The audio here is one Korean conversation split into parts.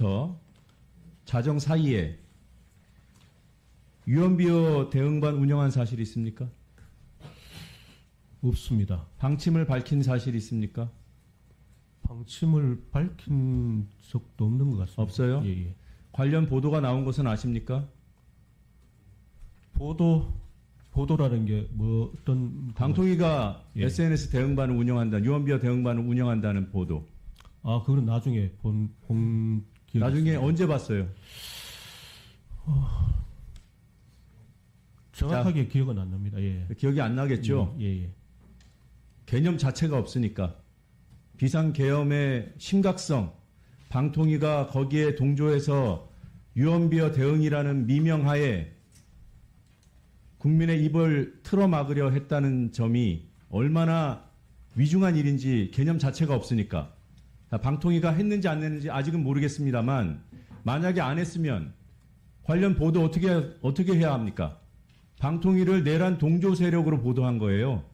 4일부터 자정 사이에 유언비어 대응반 운영한 사실이 있습니까? 없습니다. 방침을 밝힌 사실이 있습니까? 방침을 밝힌 적도 없는 것 같습니다. 없어요? 예, 예. 관련 보도가 나온 것은 아십니까? 보도 보도라는 게 뭐 어떤 방통위가 예. SNS 대응반을 운영한다, 유언비어 대응반을 운영한다는 보도. 아 그건 나중에 본, 본 나중에. 언제 봤어요? 정확하게 기억은 안 납니다. 예. 기억이 안 나겠죠? 예, 예. 개념 자체가 없으니까 비상계엄의 심각성, 방통위가 거기에 동조해서 유언비어 대응이라는 미명하에 국민의 입을 틀어막으려 했다는 점이 얼마나 위중한 일인지 개념 자체가 없으니까 자, 방통위가 했는지 안 했는지 아직은 모르겠습니다만 만약에 안 했으면 관련 보도 어떻게 어떻게 해야 합니까? 방통위를 내란 동조 세력으로 보도한 거예요.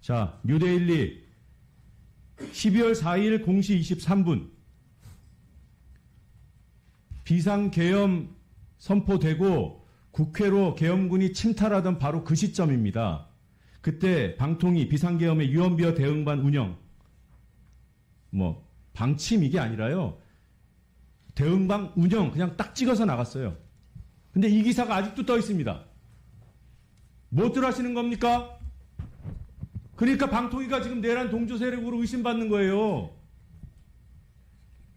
자, 뉴데일리 12월 4일 0시 23분 비상 계엄 선포되고 국회로 계엄군이 침탈하던 바로 그 시점입니다. 그때 방통위 비상계엄의 유언비어 대응반 운영 뭐 방침 이게 아니라요. 대응방 운영 그냥 딱 찍어서 나갔어요. 근데 이 기사가 아직도 떠 있습니다. 뭐들 하시는 겁니까? 그러니까 방통위가 지금 내란 동조 세력으로 의심받는 거예요.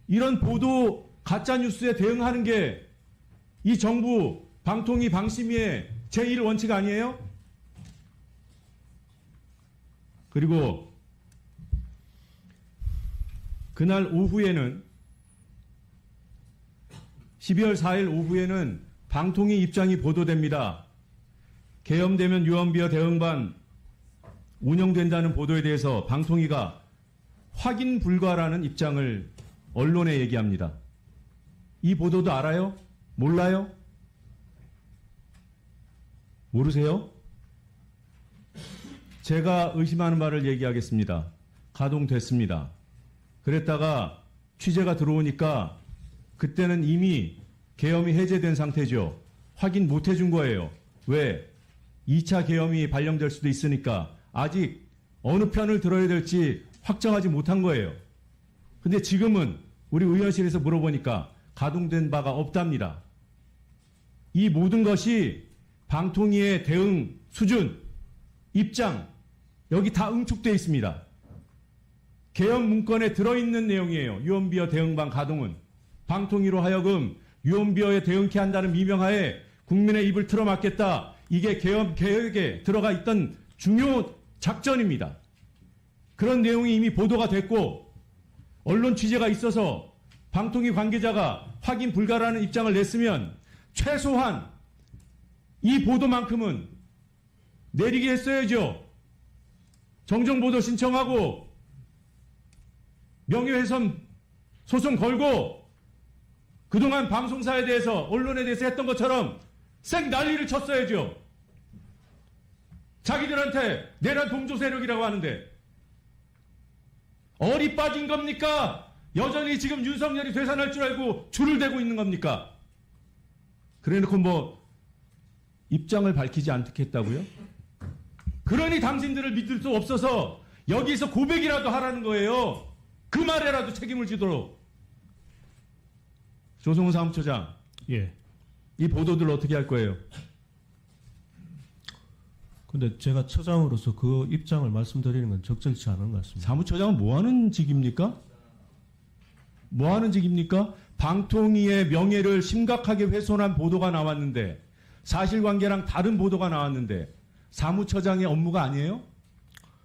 이런 보도 가짜 뉴스에 대응하는 게 이 정부 방통위 방심위의 제1 원칙 아니에요? 그리고 그날 오후에는 12월 4일 오후에는 방통위 입장이 보도됩니다. 계엄되면 유언비어 대응반 운영된다는 보도에 대해서 방통위가 확인 불가라는 입장을 언론에 얘기합니다. 이 보도도 알아요? 몰라요? 모르세요? 제가 의심하는 바를 얘기하겠습니다. 가동됐습니다. 그랬다가 취재가 들어오니까 그때는 이미 계엄이 해제된 상태죠. 확인 못 해준 거예요. 왜? 2차 계엄이 발령될 수도 있으니까 아직 어느 편을 들어야 될지 확정하지 못한 거예요. 근데 지금은 우리 의원실에서 물어보니까 가동된 바가 없답니다. 이 모든 것이 방통위의 대응 수준, 입장, 여기 다 응축되어 있습니다. 개헌 문건에 들어있는 내용이에요. 유언비어 대응방 가동은. 방통위로 하여금 유언비어에 대응케 한다는 미명하에 국민의 입을 틀어막겠다. 이게 개헌 계획에 들어가 있던 중요 작전입니다. 그런 내용이 이미 보도가 됐고 언론 취재가 있어서 방통위 관계자가 확인 불가라는 입장을 냈으면 최소한 이 보도만큼은 내리게 했어야죠. 정정보도 신청하고 명예훼손 소송 걸고 그동안 방송사에 대해서 언론에 대해서 했던 것처럼 생 난리를 쳤어야죠. 자기들한테 내란 동조 세력이라고 하는데 어리 빠진 겁니까? 여전히 지금 윤석열이 되산할 줄 알고 줄을 대고 있는 겁니까? 그래놓고 뭐 입장을 밝히지 않겠다고요? 그러니 당신들을 믿을 수 없어서 여기서 고백이라도 하라는 거예요. 그 말에라도 책임을 지도록. 조성훈 사무처장, 예. 이 보도들 어떻게 할 거예요? 근데 제가 처장으로서 그 입장을 말씀드리는 건 적절치 않은 것 같습니다. 사무처장은 뭐 하는 직입니까? 뭐 하는 직입니까? 방통위의 명예를 심각하게 훼손한 보도가 나왔는데 사실관계랑 다른 보도가 나왔는데 사무처장의 업무가 아니에요?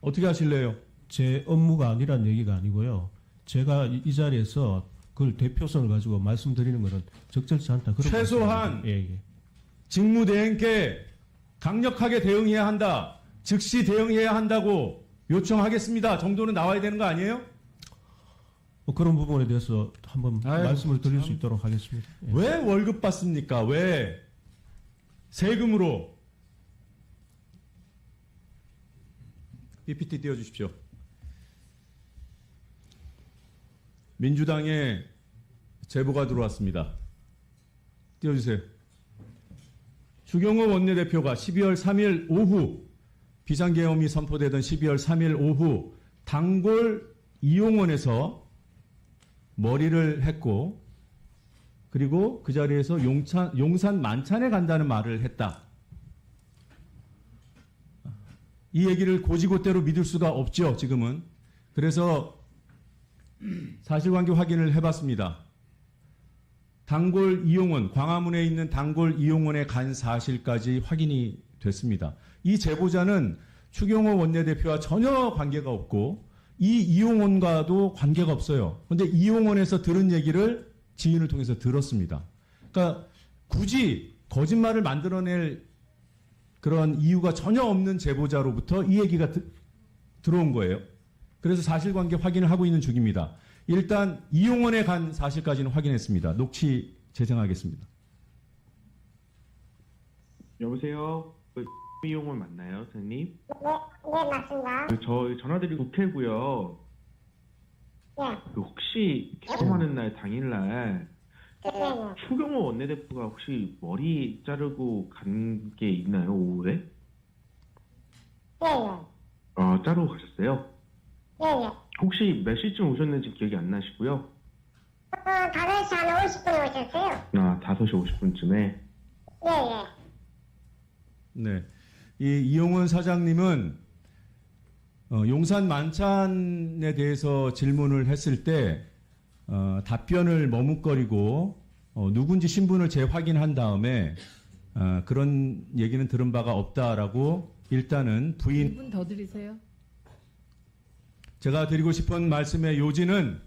어떻게 하실래요? 제 업무가 아니란 얘기가 아니고요. 제가 이, 이 자리에서 그걸 대표성을 가지고 말씀드리는 것은 적절치 않다. 그런 최소한 말씀입니다. 예, 예. 직무대행께 강력하게 대응해야 한다. 즉시 대응해야 한다고 요청하겠습니다. 정도는 나와야 되는 거 아니에요? 뭐 그런 부분에 대해서 한번 아유, 말씀을 드릴 수 참. 있도록 하겠습니다. 예. 왜 월급 받습니까? 왜? 세금으로. PPT 띄워주십시오. 민주당의 제보가 들어왔습니다. 띄워주세요. 주경호 원내대표가 12월 3일 오후 비상계엄이 선포되던 12월 3일 오후 단골 이용원에서 머리를 했고 그리고 그 자리에서 용산, 용산 만찬에 간다는 말을 했다. 이 얘기를 고지고대로 믿을 수가 없죠, 지금은. 그래서 사실관계 확인을 해봤습니다. 단골 이용원, 광화문에 있는 단골 이용원에 간 사실까지 확인이 됐습니다. 이 제보자는 추경호 원내대표와 전혀 관계가 없고 이 이용원과도 관계가 없어요. 근데 이용원에서 들은 얘기를 지인을 통해서 들었습니다. 그러니까 굳이 거짓말을 만들어낼 그런 이유가 전혀 없는 제보자로부터 이 얘기가 드- 들어온 거예요. 그래서 사실관계 확인을 하고 있는 중입니다. 일단 이용원에 간 사실까지는 확인했습니다. 녹취 재생하겠습니다. 여보세요? 그 이용원 맞나요, 선생님? 네, 네, 맞습니다. 그 저 전화드린 국회고요. 네, 그 혹시 개엄하는 날 당일날 네, 네. 추경호 원내대표가 혹시 머리 자르고 간 게 있나요, 오후에? 네, 네. 아, 자르고 가셨어요? 네, 네. 혹시 몇 시쯤 오셨는지 기억이 안 나시고요? 어, 5시 한 50분에 오셨어요? 아, 5시 50분쯤에. 네, 네. 네. 이 이용원 사장님은 어, 용산 만찬에 대해서 질문을 했을 때 어, 답변을 머뭇거리고 어, 누군지 신분을 재확인한 다음에 어, 그런 얘기는 들은 바가 없다라고 일단은 부인 1분 더 드리세요. 제가 드리고 싶은 말씀의 요지는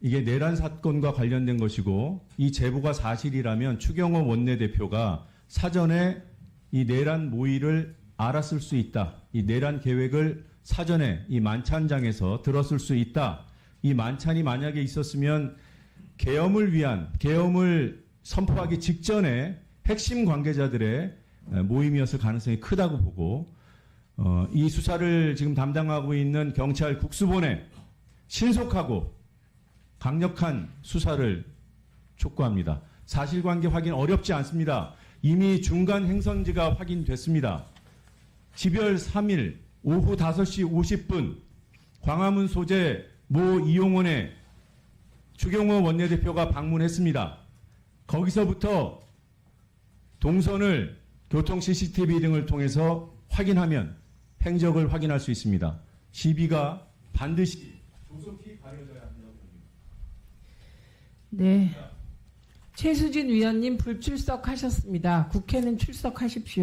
이게 내란 사건과 관련된 것이고 이 제보가 사실이라면 추경호 원내대표가 사전에 이 내란 모의를 알았을 수 있다. 이 내란 계획을 사전에 이 만찬장에서 들었을 수 있다. 이 만찬이 만약에 있었으면 계엄을 위한 계엄을 선포하기 직전에 핵심 관계자들의 모임이었을 가능성이 크다고 보고 어, 이 수사를 지금 담당하고 있는 경찰 국수본에 신속하고 강력한 수사를 촉구합니다. 사실관계 확인 어렵지 않습니다. 이미 중간 행선지가 확인됐습니다. 12월 3일 오후 5시 50분 광화문 소재 모 이용원에 추경호 원내대표가 방문했습니다. 거기서부터 동선을 교통 CCTV 등을 통해서 확인하면 행적을 확인할 수 있습니다. 시비가 반드시 조속히 가려져야 한다고 봅니다. 네. 최수진 위원님 불출석하셨습니다. 국회는 출석하십시오.